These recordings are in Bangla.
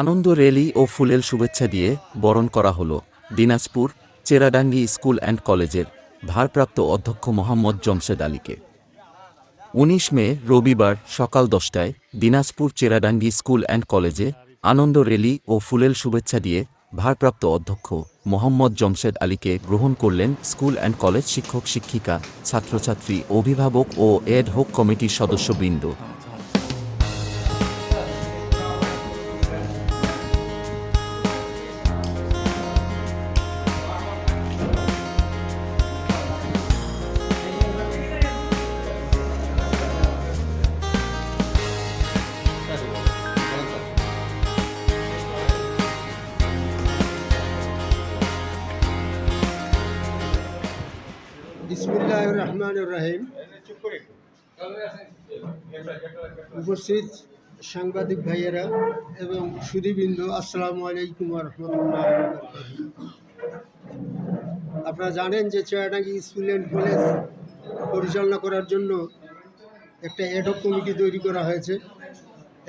আনন্দ র্যালি ও ফুলেল শুভেচ্ছা দিয়ে বরণ করা হল দিনাজপুর চেরাডাঙ্গি স্কুল অ্যান্ড কলেজের ভারপ্রাপ্ত অধ্যক্ষ মোহাম্মদ জমশেদ আলীকে। উনিশ মে, রবিবার সকাল দশটায় দিনাজপুর চেরাডাঙ্গি স্কুল অ্যান্ড কলেজে আনন্দ র্যালি ও ফুলেল শুভেচ্ছা দিয়ে ভারপ্রাপ্ত অধ্যক্ষ মোহাম্মদ জমশেদ আলীকে গ্রহণ করলেন স্কুল অ্যান্ড কলেজ শিক্ষক শিক্ষিকা, ছাত্রছাত্রী, অভিভাবক ও এড হোক কমিটির সদস্যবৃন্দ। বিসমুল্লাহ রহমান রাহিম। উপস্থিত সাংবাদিক ভাইয়েরা এবং সুদীবৃন্দ আসসালামু আলাইকুম রহমতুল্লাহ আপনারা জানেন যে চেয়ারডাঙ্গি স্কুল অ্যান্ড কলেজ পরিচালনা করার জন্য একটা এডক কমিটি তৈরি করা হয়েছে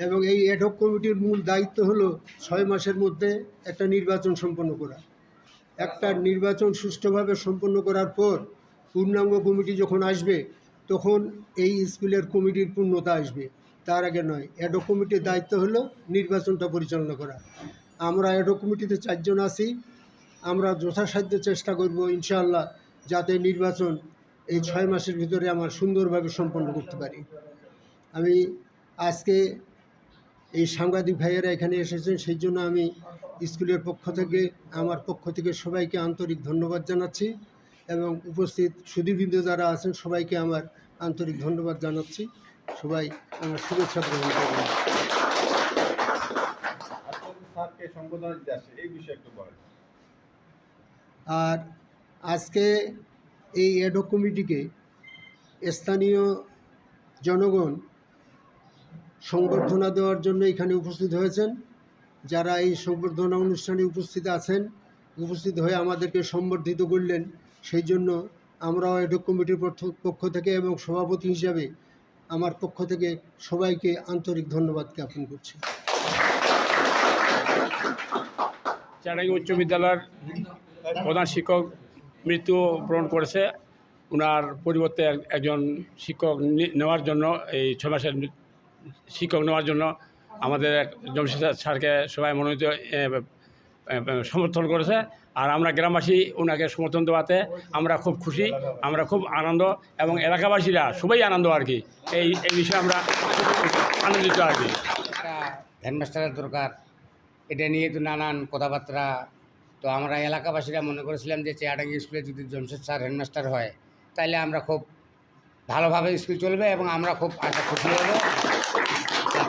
এবং এই এডক কমিটির মূল দায়িত্ব হলো ছয় মাসের মধ্যে একটা নির্বাচন সম্পন্ন করা। একটা নির্বাচন সুষ্ঠুভাবে সম্পন্ন করার পর পূর্ণাঙ্গ কমিটি যখন আসবে, তখন এই স্কুলের কমিটির পূর্ণতা আসবে। তার আগে নয় অ্যাডো কমিটির দায়িত্ব হলো নির্বাচনটা পরিচালনা করা। আমরা অ্যাডো কমিটিতে চারজন আছি। আমরা যথাসাধ্য চেষ্টা করব ইনশাআল্লাহ যাতে নির্বাচন এই ছয় মাসের ভিতরে আমার সুন্দরভাবে সম্পন্ন করতে পারি। আমি আজকে এই সাংবাদিক ভাইয়েরা এখানে এসেছেন, সেই জন্য আমি স্কুলের পক্ষ থেকে, আমার পক্ষ থেকে সবাইকে আন্তরিক ধন্যবাদ জানাচ্ছি। এবং উপস্থিত সুদীবৃন্দ যারা আছেন, সবাইকে আমার আন্তরিক ধন্যবাদ জানাচ্ছি। সবাই আমার শুভেচ্ছা গ্রহণ করবেন আর আজকে এই অ্যাডক কমিটিকে স্থানীয় জনগণ সংবর্ধনা দেওয়ার জন্য এখানে উপস্থিত হয়েছেন। যারা এই সংবর্ধনা অনুষ্ঠানে উপস্থিত আছেন, উপস্থিত হয়ে আমাদেরকে সম্বর্ধিত করলেন সেই জন্য আমরাও অ্যাডক কমিটির পক্ষ- থেকে এবং সভাপতি হিসাবে আমার পক্ষ থেকে সবাইকে আন্তরিক ধন্যবাদ জ্ঞাপন করছি। চারাঙ্গি উচ্চ বিদ্যালয়ের প্রধান শিক্ষক মৃত্যু বরণ করেছে। ওনার পরিবর্তে এক- একজন শিক্ষক নেওয়ার জন্য এই ছয় মাসের শিক্ষক নেওয়ার জন্য আমাদের জমশেদ স্যারকে সবাই মনোনীত সমর্থন করেছে। আর আমরা গ্রামবাসী ওনাকে সমর্থন দেওয়াতে আমরা খুব খুশি, আমরা খুব আনন্দ এবং এলাকাবাসীরা সবাই আনন্দ আর কি। এই এই বিষয়ে আমরা আনন্দিত আর কি। হেডমাস্টারের দরকার, এটা নিয়ে তো নানান কথাবার্তা। তো আমরা এলাকাবাসীরা মনে করেছিলাম যে চেয়ারডাঙ্গি স্কুলে যদি জমশেদ স্যার হেডমাস্টার হয় তাহলে আমরা খুব ভালোভাবে স্কুল চলবে এবং আমরা খুব আশা খুশি হব।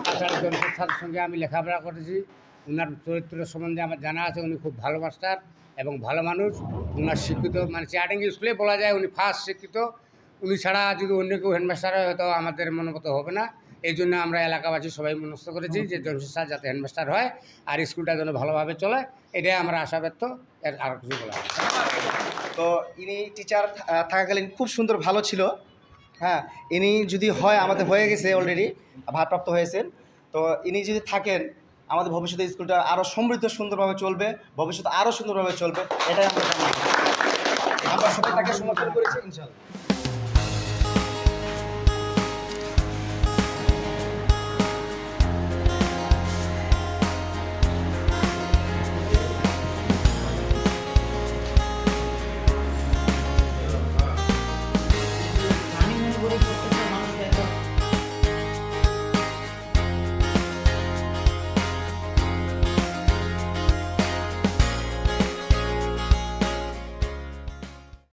তাছাড়া জমশেদ স্যারের সঙ্গে আমি লেখাপড়া করেছি। ওনার চরিত্র সম্বন্ধে আমার জানা আছে, উনি খুব ভালো মাস্টার এবং ভালো মানুষ। ওনার শিক্ষিত মানে চেয়ারডাঙ্গি স্কুলে বলা যায় উনি ফার্স্ট শিক্ষিত। উনি ছাড়া যদি অন্য কেউ হেডমাস্টার হয়, হয়তো আমাদের মনোমতো হবে না। এই জন্য আমরা এলাকাবাসী সবাই মনস্থ করেছি যে জমশেদ স্যার যাতে হেডমাস্টার হয় আর স্কুলটা যেন ভালোভাবে চলে। এটাই আমরা আশা ব্যক্ত। এর আর কিছু বলা তো ইনি টিচার থাকাকালীন খুব সুন্দর ভালো ছিল। হ্যাঁ ইনি যদি হয় আমাদের হয়ে গেছে অলরেডি ভারপ্রাপ্ত হয়েছেন। তো ইনি যদি থাকেন আমাদের ভবিষ্যতে স্কুলটা আরও সমৃদ্ধ সুন্দরভাবে চলবে ভবিষ্যতে আরও সুন্দরভাবে চলবে, এটাই আমরা। আমরা সবাই তাকে সমর্থন করেছি, ইনশাল্লাহ